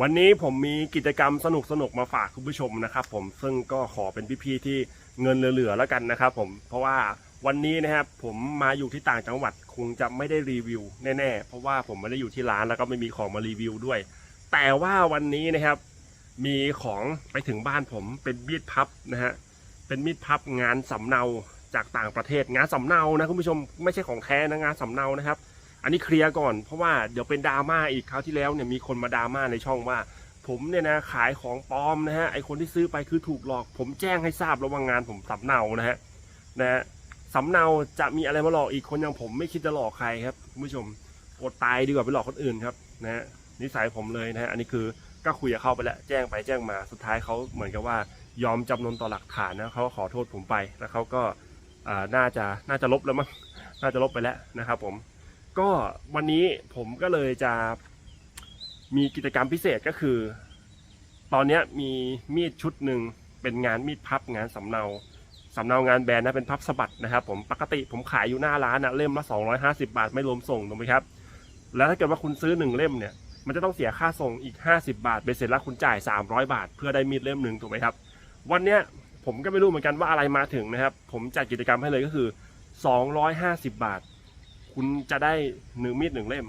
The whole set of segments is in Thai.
วันนี้ผมมีกิจกรรมสนุกสนุกๆมาฝากคุณผู้ชมนะครับ ผมซึ่งก็ขอเป็นพี่ๆที่เงินเหลือๆแล้วกันนะครับผมเพราะว่าวันนี้นะครับผมมาอยู่ที่ต่างจังหวัดคงจะไม่ได้รีวิวแน่ๆ เพราะว่าผมไม่ได้อยู่ที่ร้านแล้วก็ไม่มีของมารีวิวด้วย แต่ว่าวันนี้นะครับ มีของไปถึงบ้านผมเป็นมีดพับนะฮะเป็นมีดพับงานสำเนาจากต่างประเทศงานสำเนานะคุณผู้ชมไม่ใช่ของแท้นะงานสำเนานะครับ อันนี้เคลียร์ก่อนเพราะว่าเดี๋ยวเป็นดราม่าอีกคราวที่แล้วเนี่ยมีคนมาดราม่าในช่องว่า ผมเนี่ยนะขายของปลอมนะฮะไอคนที่ซื้อไปคือถูกหลอก ผมแจ้งให้ทราบแล้วว่างานผมสำเนานะฮะนะฮะสำเนาจะมีอะไรมาหลอกอีกคนอย่างผมไม่คิดจะหลอกใครครับคุณผู้ชมอดตายดีกว่าไปหลอกคนอื่นครับนะฮะนิสัยผมเลยนะฮะอันนี้คือก็คุยกับเขาไปแล้วแจ้งไปแจ้งมาสุดท้ายเขาเหมือนกับว่ายอมจำนนต่อหลักฐานนะเขาขอโทษผมไปแล้วเขาก็น่าจะน่าจะลบแล้วมั้งน่าจะลบไปแล้วนะครับผม ก็วันนี้ผมก็เลยจะมีกิจกรรมพิเศษก็คือ ตอนนี้มีมีดชุดหนึ่งเป็นงานมีดพับงานสำเนาสำเนางานแบรนด์นะเป็นพับสะบัดนะครับผมปกติผมขายอยู่หน้าร้านนะเล่มละ 250 บาทไม่รวมส่งถูกไหมครับ แล้วถ้าเกิดว่าคุณซื้อหนึ่งเล่มเนี่ย มันจะต้องเสียค่าส่งอีก 50 บาทเบสเสร็จแล้วคุณจ่าย 300 บาท เพื่อได้มีดเล่มหนึ่งถูกไหมครับ วันเนี้ยผมก็ไม่รู้เหมือนกันว่าอะไรมาถึงนะครับ ผมจัดกิจกรรมให้เลยก็คือ 250 บาท คุณจะได้หนึ่งมีดหนึ่งเล่ม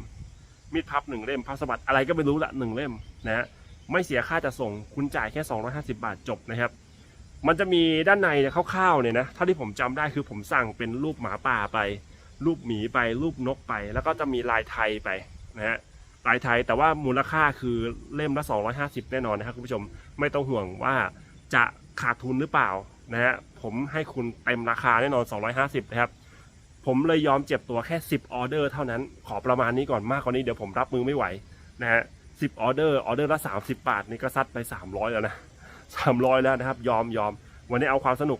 มีดพับหนึ่งเล่มพับสะบัดอะไรก็ไม่รู้ละหนึ่งเล่มนะฮะไม่เสียค่าจะส่ง คุณจ่ายแค่ 250 บาทจบนะครับ มันจะมีด้านในเนี่ยคร่าวๆเนี่ยนะเท่าที่ผมจำได้คือผมสั่งเป็นรูปหมาป่าไป รูปหมีไป รูปนกไป แล้วก็จะมีลายไทยไปนะฮะลายไทยแต่ว่ามูลค่าคือเล่มละ 250 แน่นอนนะครับคุณผู้ชมไม่ต้องห่วงว่าจะขาดทุนหรือเปล่านะฮะผมให้คุณเต็มราคาแน่นอน 250 นะครับ ผมเลยยอมเจ็บตัวแค่ 10ออเดอร์เท่านั้นขอประมาณนี้ก่อนมากกว่านี้เดี๋ยวผมรับมือไม่ไหวนะฮะ10ออเดอร์ออเดอร์ละ 30 บาทนี่ก็ซัดไป 300 แล้วนะ 300 แล้วนะครับ ยอมยอมวันนี้เอาความสนุก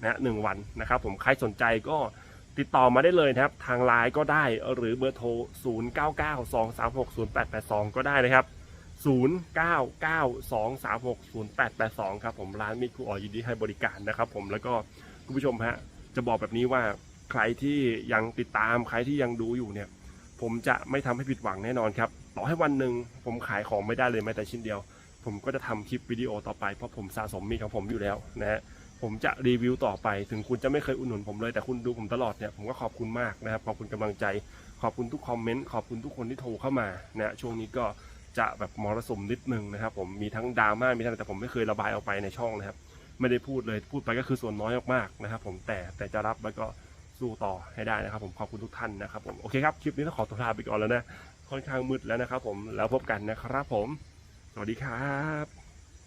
นะฮะหนึ่งวันนะครับ ผมใครสนใจก็ติดต่อมาได้เลยนะครับ ทางไลน์ก็ได้หรือเบอร์โทร 0992360882 ก็ได้นะครับ 0992360882 ครับผมร้านมิตรครูออยินดีให้บริการนะครับ ผมแล้วก็คุณผู้ชมฮะจะบอกแบบนี้ว่า ใครที่ยังติดตามใครที่ยังดูอยู่เนี่ย ผมจะไม่ทำให้ผิดหวังแน่นอนครับต่อให้วันหนึ่งผมขายของไม่ได้เลยแม้แต่ชิ้นเดียว ผมก็จะทำคลิปวิดีโอต่อไปเพราะผมสะสมมีของผมอยู่แล้วนะฮะผมจะรีวิวต่อไป ถึงคุณจะไม่เคยอุดหนุนผมเลยแต่คุณดูผมตลอดเนี่ยผมก็ขอบคุณมากนะครับขอบคุณกำลังใจ ขอบคุณทุกคอมเมนต์ขอบคุณทุกคนที่โทรเข้ามานะฮะช่วงนี้ก็จะแบบมรสุมนิดนึงนะครับผมมีทั้งดราม่ามีทั้งแต่ผมไม่เคยระบายออกไปในช่องนะครับ ไม่ได้พูดเลยพูดไปก็คือส่วนน้อยมากๆนะครับ ผมแต่แต่จะรับแล้วก็ สู้ต่อให้ได้นะครับ ผมขอบคุณทุกท่านนะครับผมโอเคครับคลิปนี้ต้องขอตัวลาไปก่อนแล้วนะค่อนข้างมืดแล้วนะครับ ผมแล้วพบกันนะครับ ผม สวัสดีครับ